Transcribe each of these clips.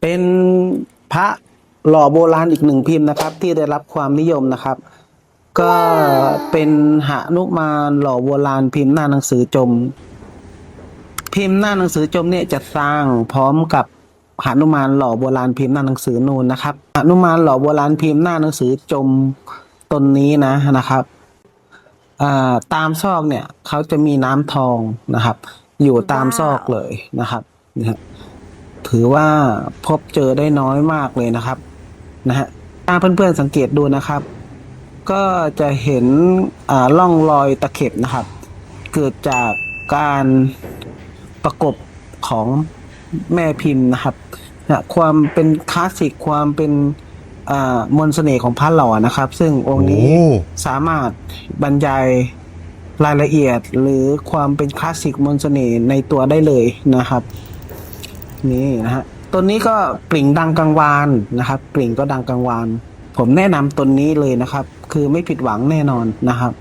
เป็นพระหล่อโบราณอีกหนึ่งพิมพ์นะครับ ที่ได้รับความนิยมนะครับ ก็เป็นหานุมานหล่อโบราณพิมพ์หน้าหนังสือจม พิมพ์หน้าหนังสือจมเนี่ยจะสร้างพร้อมกับหานุมานหล่อโบราณพิมพ์หน้าหนังสือนูนนะครับหานุมานหล่อโบราณพิมพ์หน้าหนังสือจมตนนี้นะนะครับตามซอกเนี่ยเขาจะมีน้ำทองนะครับ อยู่ตามซอกเลยนะครับนะ ถือว่าพบเจอได้น้อยมากเลยนะครับนะฮะถ้าเพื่อนๆสังเกตดูนะครับ ก็จะเห็นอ่าร่องรอยตะเข็บนะครับ เกิดจากการประกบของแม่พิมพ์นะครับนะความเป็นคลาสสิกความเป็นอ่ามนต์เสน่ห์ของพระหล่อนะครับ ซึ่งองค์นี้โอ้สามารถบรรยายรายละเอียดหรือความเป็นคลาสสิกมนต์เสน่ห์ในตัวได้เลยนะครับ นี่นะฮะต้นนี้ก็กลิ่งดังกังวานนะครับ กลิ่งก็ดังกังวาน ผมแนะนำต้นนี้เลยนะครับ คือไม่ผิดหวังแน่นอนนะครับ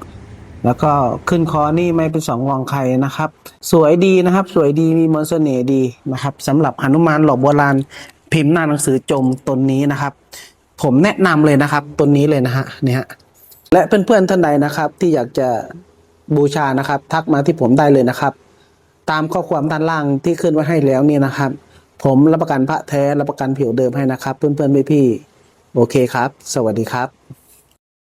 แล้วก็ขึ้นคอนี่ไม่เป็นสองรองใครนะครับ สวยดีนะครับ สวยดีมีมนต์เสน่ห์ดีนะครับสำหรับหนุมานหล่อโบราณพิมพ์หน้าหนังสือจมตนนี้นะครับ ผมแนะนำเลยนะครับตนนี้เลยนะฮะเนี่ยฮะและเพื่อนๆท่านใดนะครับ ที่อยากจะบูชานะครับ ทักมาที่ผมได้เลยนะครับ ตามข้อความด้านล่างที่ขึ้นไว้ให้แล้วนี่นะครับ ผมรับประกันพระแท้รับประกันผิวเดิมให้นะครับ เพื่อนๆพี่ๆโอเคครับ สวัสดีครับ